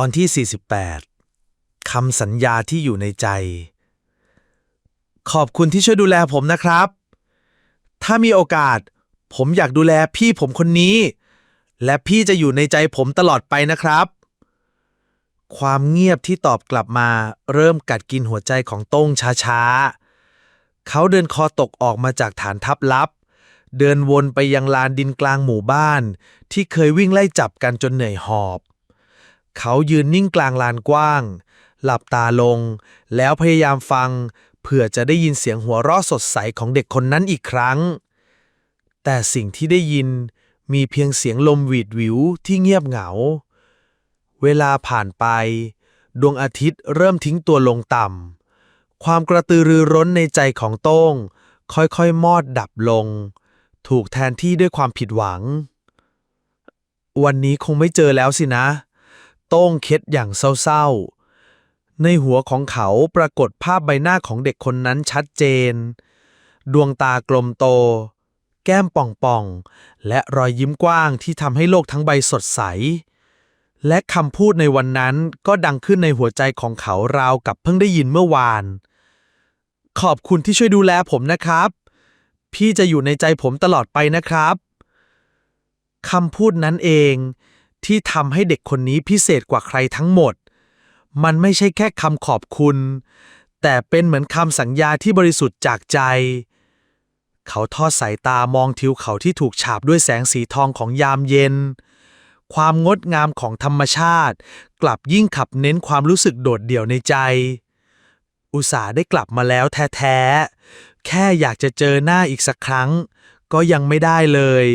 ตอนที่ 48 คำสัญญาที่อยู่ในใจ ขอบคุณที่ช่วยดูแลผมนะครับ ถ้ามีโอกาส ผมอยากดูแลพี่ผมคนนี้ และพี่จะอยู่ในใจผมตลอดไปนะครับ ความเงียบที่ตอบกลับมาเริ่มกัดกินหัวใจของโต้งช้าๆ เขาเดินคอตกออกมาจากฐานทัพลับ เดินวนไปยังลานดินกลางหมู่บ้าน ที่เคยวิ่งไล่จับกันจนเหนื่อยหอบ เขายืนนิ่งกลางลานกว้าง หลับตาลง แล้วพยายามฟัง เพื่อจะได้ยินเสียงหัวเราะสดใสของเด็กคนนั้นอีกครั้ง แต่สิ่งที่ได้ยินมีเพียงเสียงลมหวีดหวิวที่เงียบเหงา เวลาผ่านไป ดวงอาทิตย์เริ่มทิ้งตัวลงต่ำ ความกระตือรือร้นในใจของโต้ง ค่อยๆ มอดดับลง ถูกแทนที่ด้วยความผิดหวัง วันนี้คงไม่เจอแล้วสินะ โต้งเค็ดอย่างเศร้าๆ ในหัวของเขาปรากฏภาพใบหน้าของเด็กคนนั้นชัดเจน ดวงตากลมโต แก้มป่องๆ และรอยยิ้มกว้างที่ทำให้โลกทั้งใบสดใส และคำพูดในวันนั้นก็ดังขึ้นในหัวใจของเขาราวกับเพิ่งได้ยินเมื่อวาน ขอบคุณที่ช่วยดูแลผมนะครับ พี่จะอยู่ในใจผมตลอดไปนะครับคำพูดนั้นเอง ที่ทำให้เด็กคนนี้พิเศษกว่าใครทั้งหมด มันไม่ใช่แค่คำขอบคุณ แต่เป็นเหมือนคำสัญญาที่บริสุทธิ์จากใจ เขาทอดสายตามองทิวเขาที่ถูกฉาบด้วยแสงสีทองของยามเย็น ความงดงามของธรรมชาติ กลับยิ่งขับเน้นความรู้สึกโดดเดี่ยวในใจ อุตส่าห์ได้กลับมาแล้วแท้ๆ แค่อยากจะเจอหน้าอีกสักครั้ง ก็ยังไม่ได้เลย